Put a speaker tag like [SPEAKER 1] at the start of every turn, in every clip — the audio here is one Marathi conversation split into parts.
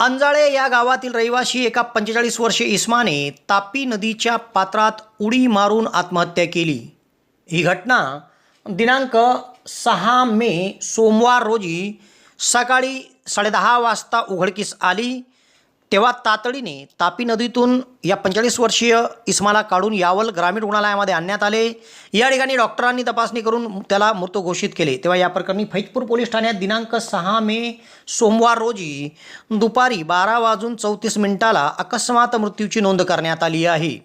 [SPEAKER 1] अंजाळे या गावातील रहिवासी एका पंचेचाळीस वर्षे इस्माने तापी नदीच्या पात्रात उडी मारून आत्महत्या केली. ही घटना दिनांक सहा मे सोमवार रोजी सकाळी साडेदहा वाजता उघडकीस आली. तेव्हा तातडीने तापी नदीतून या पंचेचाळीस वर्षीय इस्माला काढून यावल ग्रामीण रुग्णालयामध्ये आणण्यात आले. या ठिकाणी डॉक्टरांनी तपासणी करून त्याला मृत घोषित केले. तेव्हा या प्रकरणी फैजपूर पोलीस ठाण्यात दिनांक सहा मे सोमवार रोजी दुपारी बारा वाजून चौतीस मिनिटाला अकस्मात मृत्यूची नोंद करण्यात आली आहे.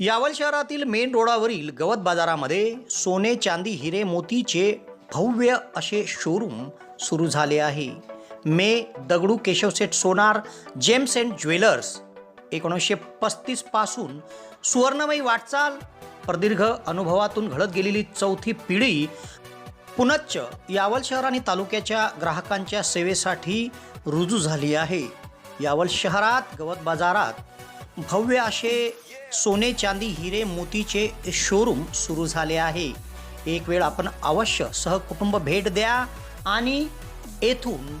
[SPEAKER 1] यावल शहरातील मेन रोडावरील गवत बाजारामध्ये सोने चांदी हिरे मोतीचे भव्य असे शोरूम सुरू झाले आहे. मे Dagdu Keshavseth Sonar gems and jewellers. एकोणीसशे पस्तीसपासून सुवर्णमयी वाटचाल प्रदीर्घ अनुभवातून घडत गेलेली चौथी पिढी पुनच्च यावल शहर आणि तालुक्याच्या ग्राहकांच्या सेवेसाठी रुजू झाली आहे. यावल शहरात गवत बाजारात भव्य असे सोने चांदी हिरे मोतीचे शोरूम सुरू झाले आहे. एक वेळ आपण अवश्य सहकुटुंब भेट द्या आणि येथून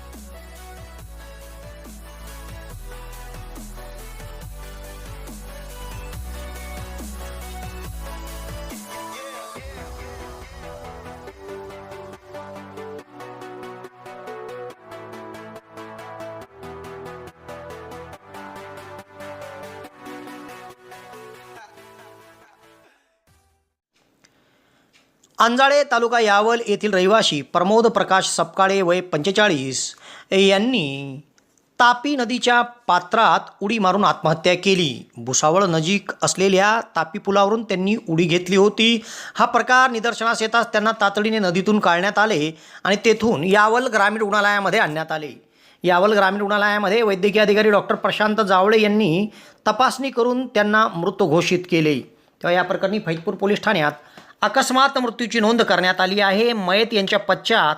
[SPEAKER 1] अंजाळे तालुका यावल येथील रहिवाशी प्रमोद प्रकाश सपकाळे वय पंचेचाळीस. यांनी तापी नदीच्या पात्रात उडी मारून आत्महत्या केली. भुसावळ नजीक असलेल्या तापी पुलावरून त्यांनी उडी घेतली होती. हा प्रकार निदर्शनास येताच त्यांना तातडीने नदीतून काढण्यात आले आणि तेथून यावल ग्रामीण रुग्णालयामध्ये आणण्यात आले. यावल ग्रामीण रुग्णालयामध्ये वैद्यकीय अधिकारी डॉक्टर प्रशांत जावळे यांनी तपासणी करून त्यांना मृत घोषित केले. तेव्हा या प्रकरणी फैजपूर पोलीस ठाण्यात अकस्मात मृत्यूची नोंद करण्यात आली आहे. मयत यांच्या पश्चात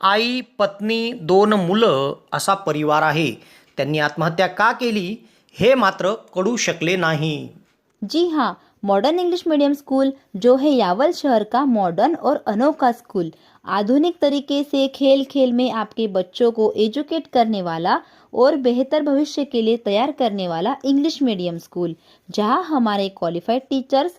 [SPEAKER 1] आई पत्नी दोन मुलं असा परिवार आहे. त्यांनी आत्महत्या का केली हे मात्र कळू शकले नाही.
[SPEAKER 2] जी हाँ मॉडर्न इंग्लिश मीडियम स्कूल जो है यावल शहर का मॉडर्न और अनोखा स्कूल आधुनिक तरीके से खेल खेल में आपके बच्चों को एजुकेट करने वाला और बेहतर भविष्य के लिए तैयार करने वाला इंग्लिश मीडियम स्कूल जहां हमारे क्वालिफाइड टीचर्स